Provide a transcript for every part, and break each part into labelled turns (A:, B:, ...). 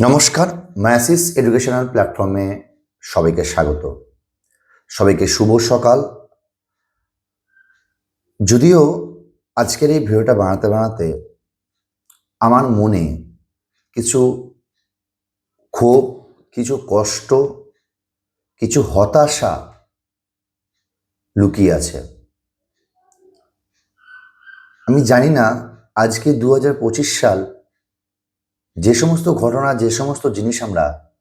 A: নমস্কার, Macy's educational প্ল্যাটফর্মে সবাইকে স্বাগত। সবাইকে শুভ সকাল। যদিও আজকের এই ভিডিওটা বানাতে বানাতে আমার মনে কিছু ক্ষোভ, কিছু কষ্ট, কিছু হতাশা লুকিয়ে আছে। আমি জানি না আজকে দু হাজার পঁচিশ সাল যে সমস্ত ঘটনা, যে সমস্ত জিনিস আমরা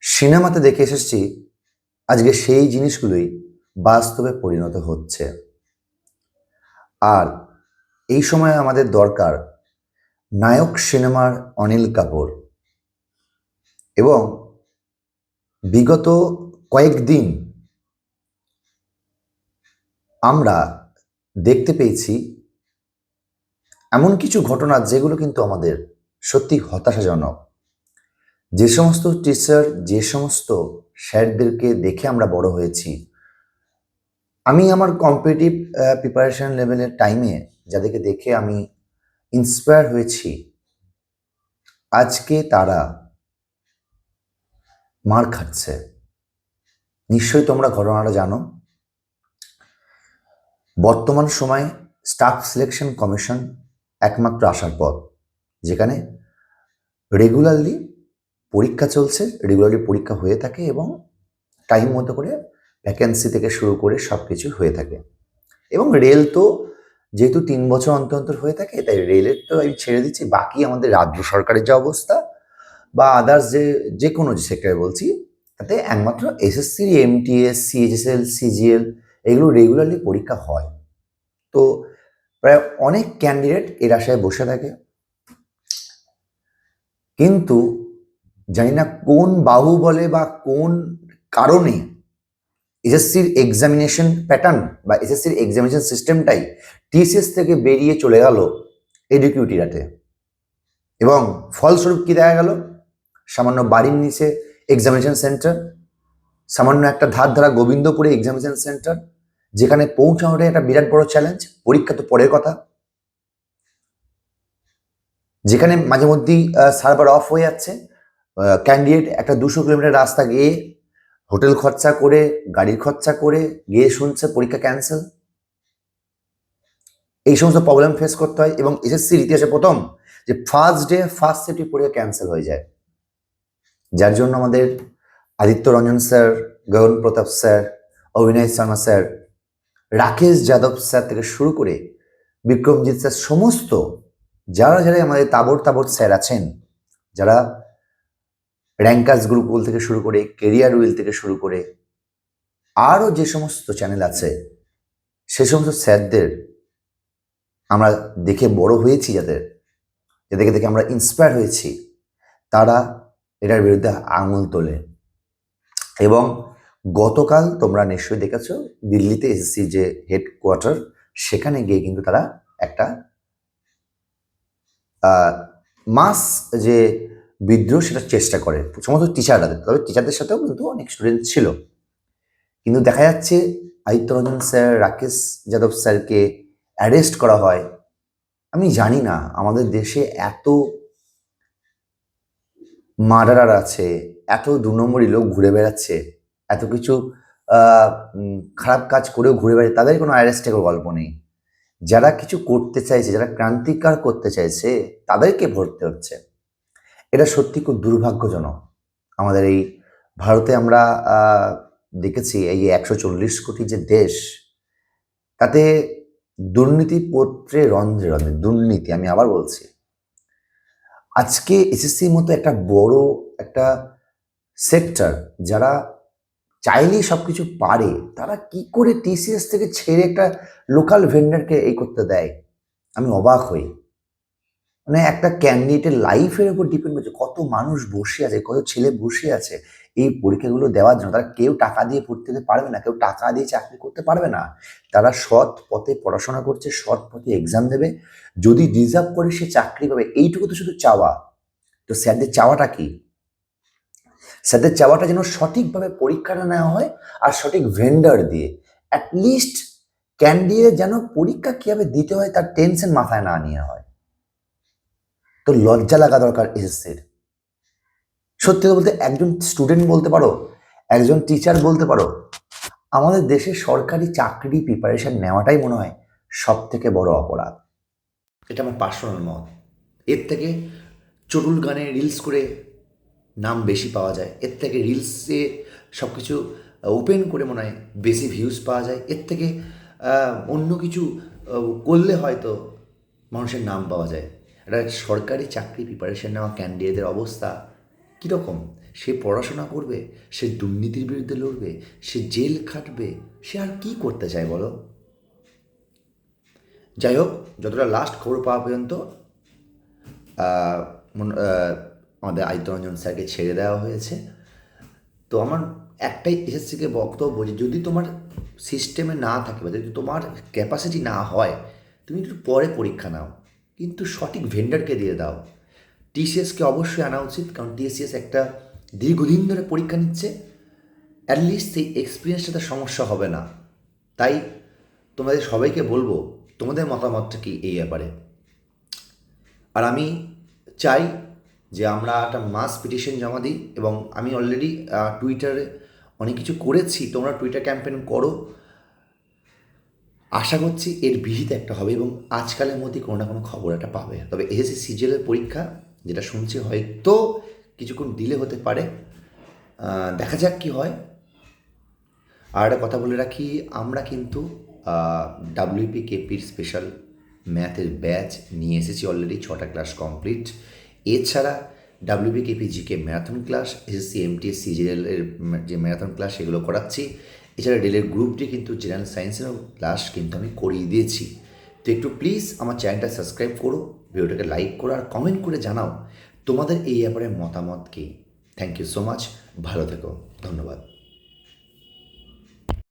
A: সিনেমাতে দেখে এসেছি, আজকে সেই জিনিসগুলোই বাস্তবে পরিণত হচ্ছে। আর এই সময় আমাদের দরকার নায়ক সিনেমার অনিল কাপুর। এবং বিগত কয়েকদিন আমরা দেখতে পেয়েছি এমন কিছু ঘটনা যেগুলো কিন্তু আমাদের সত্যি হতাশাজনক। যে সমস্ত টিচার যে সমস্ত স্যারদেরকে দেখে আমরা বড় হয়েছি, আমি আমার কম্পিটিটিভ প্রিপারেশন লেভেলের টাইমে যাদেরকে দেখে আমি ইন্সপায়ার হয়েছি, আজকে তারা মার খাচ্ছে। নিশ্চয়ই তোমরা ঘটনাটা জানো। বর্তমান সময়ে স্টাফ সিলেকশন কমিশন একমাত্র আসার পথ, যেখানে রেগুলারলি পরীক্ষা চলছে রেগুলারলি পরীক্ষা হয়ে থাকে এবং টাইম মতো করে ভ্যাকেন্সি থেকে শুরু করে সব কিছু হয়ে থাকে। এবং রেল তো যেহেতু তিন বছর অন্তর অন্তর হয়ে থাকে, তাই রেলের তো আমি ছেড়ে দিচ্ছি। বাকি আমাদের রাজ্য সরকারের যে অবস্থা বা আদার্স যে যে কোনো যে সেক্টরে বলছি, তাতে একমাত্র এসএসসি এমটিএস সিএইচএসএল সিজিএল এগুলো রেগুলারলি পরীক্ষা হয়। তো প্রায় অনেক ক্যান্ডিডেট এর আশায় বসে থাকে। কিন্তু জানি না কোন বাহু বলে বা কোন কারণে এসএসসির এক্সামিনেশন প্যাটার্ন বা এসএসসির এক্সামিনেশন সিস্টেমটাই টিসিএস থেকে বেরিয়ে চলে গেল এডুকিউটিরাতে এবং ফলস্বরূপ কি দেখা গেল? সামান্য বাড়ির নিচে এক্সামিনেশন সেন্টার সামান্য একটা ধার ধারা গোবিন্দপুরে এক্সামিনেশন সেন্টার যেখানে পৌঁছানোটাই একটা বিরাট বড় চ্যালেঞ্জ পরীক্ষা তো পরের কথা। যেখানে মাঝে মধ্যেই সার্ভার অফ হয়ে যাচ্ছে। ক্যান্ডিডেট একটা দুশো কিলোমিটার রাস্তা গিয়ে হোটেল খরচা করে গাড়ির খরচা করে গিয়ে শুনছে, পরীক্ষা ক্যান্সেল এই সমস্ত প্রবলেম ফেস করতে হয় এবং এসএসসির ইতিহাসে প্রথম, যে ফার্স্ট ডে ফার্স্ট সেফটি পরীক্ষা ক্যান্সেল হয়ে যায়। যার জন্য আমাদের Aditya Ranjan sir Gagan Pratap sir Abhinay Sharma sir Rakesh Yadav sir থেকে শুরু করে বিক্রমজিৎ স্যার সমস্ত যারা যারা আমাদের তাবর তাবর স্যার আছেন, যারা র্যাঙ্কার্স গ্রুপ উইল থেকে শুরু করে কেরিয়ার উইল থেকে শুরু করে আরও যে সমস্ত চ্যানেল আছে, সে সমস্ত স্যারদের আমরা দেখে বড় হয়েছি যাদের যাদেরকে দেখে আমরা ইন্সপায়ার হয়েছি, তারা এটার বিরুদ্ধে আঙুল তোলে। এবং গতকাল তোমরা নিশ্চয়ই দেখেছ, দিল্লিতে এসেছি যে হেডকোয়ার্টার সেখানে গিয়ে কিন্তু তারা একটা মাস যে বিদ্রোহ সেটা চেষ্টা করে, সমস্ত টিচাররা তবে টিচারদের সাথেও কিন্তু অনেক স্টুডেন্ট ছিল। কিন্তু দেখা যাচ্ছে আদিত্য রঞ্জন স্যার, রাকেশ যাদব স্যারকে অ্যারেস্ট করা হয়। আমি জানি না, আমাদের দেশে এত মার্ডারার আছে, এত দু নম্বরই লোক ঘুরে বেড়াচ্ছে, এত কিছু খারাপ কাজ করেও ঘুরে বেড়াচ্ছে, তাদের কোনো অ্যারেস্টের গল্প নেই। যারা কিছু করতে চাইছে, যারা ক্রান্তিকার করতে চাইছে, তাদেরকে ভরতে হচ্ছে। এটা সত্যি খুব দুর্ভাগ্যজনক। আমাদের এই ভারতে আমরা দেখেছি এই একশো চল্লিশ কোটি যে দেশ, তাতে দুর্নীতি পত্রে রন্ধ্রে রন্ধ্রে, দুর্নীতি, আমি আবার বলছি। আজকে এসএসসির মতো একটা বড় একটা সেক্টর, যারা চাইলেই সব কিছু পারে, তারা কি করে টিসিএস থেকে ছেড়ে একটা লোকাল ভেন্ডারকে এই করতে দেয়? আমি অবাক হই। মানে একটা ক্যান্ডিডেটের লাইফের উপর ডিপেন্ড করছে, কত মানুষ বসে আছে, কত ছেলে বসে আছে, এই পরীক্ষাগুলো দেওয়ার জন্য। তারা কেউ টাকা দিয়ে পড়তে পারবে না, কেউ টাকা দিয়ে চাকরি করতে পারবে না। তারা সৎ পথে পড়াশোনা করছে, সৎ পথে এক্সাম দেবে। যদি রিজার্ভ করে সে চাকরি পাবে, এইটুকু তো শুধু চাওয়া। তো স্যারদের চাওয়াটা কি? স্যারদের চাওয়াটা যেন সঠিকভাবে পরীক্ষাটা নেওয়া হয় আর সঠিক ভেন্ডার দিয়ে। অ্যাটলিস্ট ক্যান্ডিডেট যেন পরীক্ষা কীভাবে দিতে হয় তার টেনশন মাথায় না নিয়ে হয়। তো লজ্জা লাগা দরকার এসএসসির সত্যি বলতে একজন স্টুডেন্ট বলতে পারো, একজন টিচার বলতে পারো, আমাদের দেশে সরকারি চাকরি প্রিপারেশন নেওয়াটাই মনে হয় সব থেকে বড় অপরাধ। এটা আমার পার্সোনাল মত। এর থেকে চটুল গানে রিলস করে নাম বেশি পাওয়া যায়। এর থেকে রিলসে সব কিছু ওপেন করে মনে হয় বেশি ভিউজ পাওয়া যায়। এর থেকে অন্য কিছু করলে হয়তো মানুষের নাম পাওয়া যায়। একটা সরকারি চাকরি প্রিপারেশন নেওয়া ক্যান্ডিডেটদের অবস্থা কীরকম? সে পড়াশোনা করবে, সে দুর্নীতির বিরুদ্ধে লড়বে, সে জেল খাটবে, সে আর কি করতে চায় বলো? যাই হোক, যতটা লাস্ট খবর পাওয়া পর্যন্ত আমাদের আদিত্যরঞ্জন স্যারকে ছেড়ে দেওয়া হয়েছে। তো আমার একটাই এসএসসিকে বক্তব্য যে যদি তোমার সিস্টেমে না থাকে বা যদি তোমার ক্যাপাসিটি না হয়, তুমি একটু পরে পরীক্ষা নাও। কিন্তু সঠিক ভেন্ডারকে দিয়ে দাও। টিসিএসকে অবশ্যই আনা উচিত, কারণ টিএসসিএস একটা দীর্ঘদিন ধরে পরীক্ষা নিচ্ছে। অ্যাটলিস্ট সেই এক্সপিরিয়েন্সটা তার সমস্যা হবে না। তাই তোমাদের সবাইকে বলব, তোমাদের মতামতটা কি এই ব্যাপারে? আর আমি চাই যে আমরা একটা মাস পিটিশন জমা দিই এবং আমি অলরেডি টুইটারে অনেক কিছু করেছি, তোমরা টুইটার ক্যাম্পেন করো। আশা করছি এর বিহিত একটা হবে এবং আজকালের মধ্যে কোনো না কোনো খবর একটা পাবে। তবে এসএসসি সিজিএলের পরীক্ষা, যেটা শুনছি হয়তো কিছুক্ষণ দিলে হতে পারে। দেখা যাক কি হয়। আর একটা কথা বলে রাখি, আমরা কিন্তু ডাব্লিউপি কেপির স্পেশাল ম্যাথের ব্যাচ নিয়ে এসেছি অলরেডি ছটা ক্লাস কমপ্লিট এছাড়া WBKP GK marathon class SSC MTS সিজিএলের যে ম্যারাথন ক্লাস সেগুলো করাচ্ছি। এছাড়া ডেলের গ্রুপটি কিন্তু জেনারেল সায়েন্সেরও ক্লাস কিন্তু আমি করিয়ে দিয়েছি। তো একটু প্লিজ আমার চ্যানেলটা সাবস্ক্রাইব করো, ভিডিওটাকে লাইক করো আর কমেন্ট করে জানাও তোমাদের এই ব্যাপারে মতামত কী। থ্যাংক ইউ সো মাচ ভালো থেকো, ধন্যবাদ।